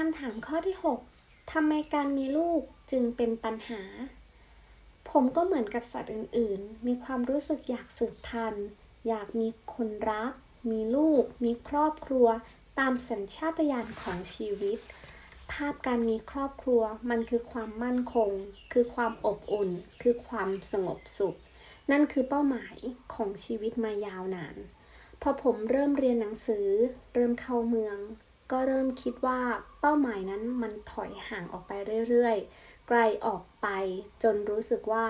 คำถามข้อที่ 6 ทำไมการมีลูกจึงเป็นปัญหา ผมก็เหมือนกับสัตว์อื่น ๆ มีความรู้สึกอยากสืบพันธุ์ อยากมีคนรัก มีลูก มีครอบครัว ตามสัญชาตญาณของชีวิต ภาพการมีครอบครัวมันคือความมั่นคง คือความอบอุ่น คือความสงบสุข นั่นคือเป้าหมายของชีวิตมายาวนาน พอผมเริ่มเรียนหนังสือ เริ่มเข้าเมือง ก็เริ่มคิดว่าเป้าหมายนั้นมันถอยห่างออกไปเรื่อยๆ ไกลออกไปจนรู้สึกว่า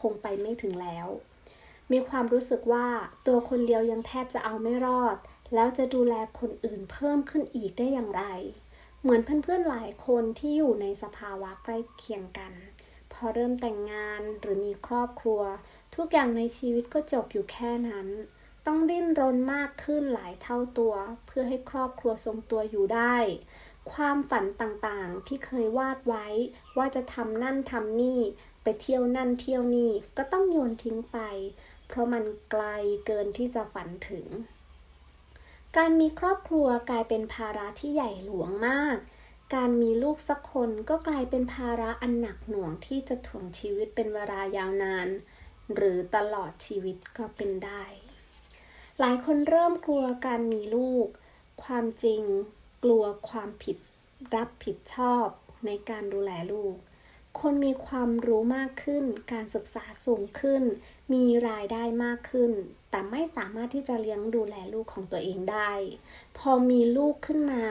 คงไปไม่ถึงแล้ว มีความรู้สึกว่าตัวคนเดียวยังแทบจะเอาไม่รอด แล้วจะดูแลคนอื่นเพิ่มขึ้นอีกได้อย่างไร เหมือนเพื่อนๆหลายคนที่อยู่ในสภาวะใกล้เคียงกัน พอเริ่มแต่งงานหรือมีครอบครัว ทุกอย่างในชีวิตก็จบอยู่แค่นั้น ต้องดิ้นรนมากขึ้นหลายเท่าตัว เพื่อให้ครอบครัวทรงตัวอยู่ได้ ความฝันต่างๆที่เคยวาดไว้ ว่าจะทำนั่นทำนี่ ไปเที่ยวนั่นเที่ยวนี่ก็ต้องโยนทิ้งไป เพราะมันไกลเกินที่จะฝันถึง การมีครอบครัวกลายเป็นภาระที่ใหญ่หลวงมากการมีลูกสักคนก็กลายเป็นภาระอันหนักหน่วงที่จะถ่วงชีวิตเป็นเวลายาวนาน หรือตลอดชีวิตก็เป็นได้ หลายคนเริ่มกลัวการมีลูก ความจริงกลัวความผิดรับผิดชอบในการดูแลลูก คนมีความรู้มากขึ้น การศึกษาสูงขึ้น มีรายได้มากขึ้น แต่ไม่สามารถที่จะเลี้ยงดูแลลูกของตัวเองได้ พอมีลูกขึ้นมา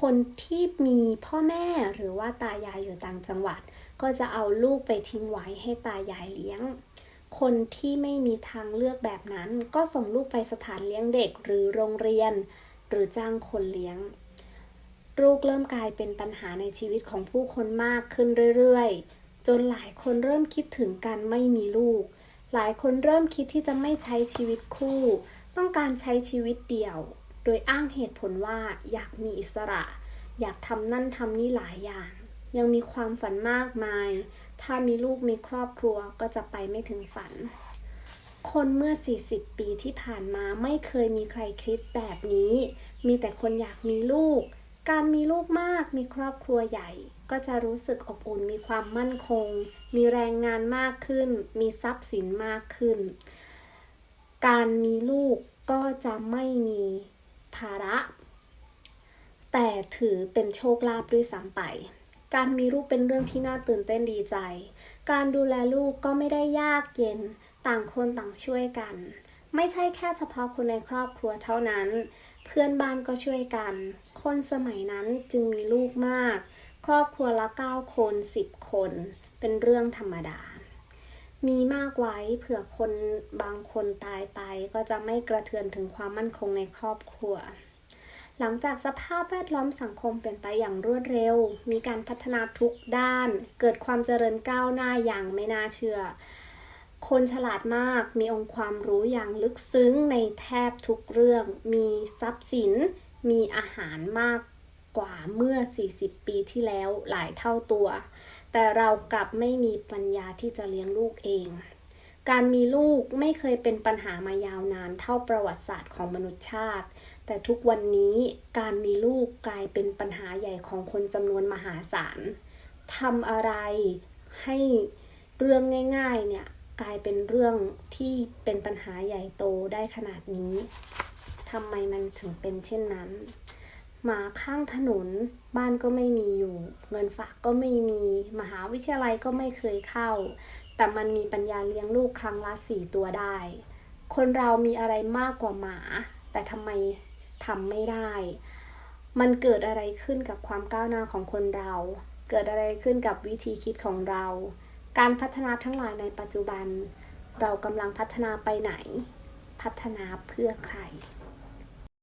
คนที่มีพ่อแม่หรือว่าตายายอยู่ต่างจังหวัด ก็จะเอาลูกไปทิ้งไว้ให้ตายายเลี้ยง คนที่ไม่มีทางเลือกแบบนั้น ก็ส่งลูกไปสถานเลี้ยงเด็กหรือโรงเรียน หรือจ้างคนเลี้ยง ลูกเริ่มกลายเป็นปัญหาในชีวิตของผู้คนมากขึ้นเรื่อยๆ จนหลายคนเริ่มคิดถึงการไม่มีลูก หลายคนเริ่มคิดที่จะไม่ใช้ชีวิตคู่ ต้องการใช้ชีวิตเดี่ยว โดยอ้างเหตุผลว่าอยากมีอิสระ อยากทำนั่นทำนี่หลายอย่าง ยังมีความฝันมากมาย ถ้ามีลูกมีครอบครัวก็จะไปไม่ถึงฝัน คนเมื่อ 40 ปีที่ผ่านมาไม่เคยมีใครคิดแบบนี้ มีแต่คนอยากมีลูก การมีลูกมากมีครอบครัวใหญ่ ก็จะรู้สึกอบอุ่นมีความมั่นคง มีแรงงานมากขึ้น มีทรัพย์สินมากขึ้น การมีลูกก็จะไม่มีภาระ แต่ถือเป็นโชคลาภด้วยซ้ำไป การมีลูกเป็นเรื่องที่น่าตื่นเต้นดีใจ การดูแลลูกก็ไม่ได้ยากเย็น ต่างคนต่างช่วยกัน ไม่ใช่แค่เฉพาะคนในครอบครัวเท่านั้น เพื่อนบ้านก็ช่วยกัน คนสมัยนั้นจึงมีลูกมาก ครอบครัวละ 9 คน 10 คน เป็นเรื่องธรรมดา มีมากไว้เผื่อคนบางคนตายไปก็จะไม่กระเทือนถึงความมั่นคงในครอบครัว หลังจากสภาพแวดล้อมสังคมเปลี่ยนไปอย่างรวดเร็ว มีการพัฒนาทุกด้าน เกิดความเจริญก้าวหน้าอย่างไม่น่าเชื่อ คนฉลาดมาก มีองค์ความรู้อย่างลึกซึ้งในแทบทุกเรื่อง มีทรัพย์สิน มีอาหารมากกว่าเมื่อ 40 ปีที่แล้วหลายเท่าตัว แต่เรากลับไม่มีปัญญาที่จะเลี้ยงลูกเอง การมีลูกไม่เคยเป็นปัญหามายาวนานเท่าประวัติศาสตร์ของมนุษยชาติ แต่ทุกวันนี้การมีลูกกลายเป็นปัญหาใหญ่ของคนจำนวนมหาศาลทำอะไรให้เรื่องง่าย ๆ เนี่ยกลายเป็นเรื่องที่เป็นปัญหาใหญ่โตได้ขนาดนี้ทำไมมันถึงเป็นเช่นนั้น หมาข้างถนน บ้านก็ไม่มีอยู่ เงินฝากก็ไม่มี มหาวิทยาลัยก็ไม่เคยเข้า แต่มันมีปัญญาเลี้ยงลูกครั้งละสี่ตัวได้ คนเรามีอะไรมากกว่าหมา แต่ทำไมทำไม่ได้ มันเกิดอะไรขึ้นกับความก้าวหน้าของคนเรา เกิดอะไรขึ้นกับวิธีคิดของเรา การพัฒนาทั้งหลายในปัจจุบัน เรากำลังพัฒนาไปไหน พัฒนาเพื่อใคร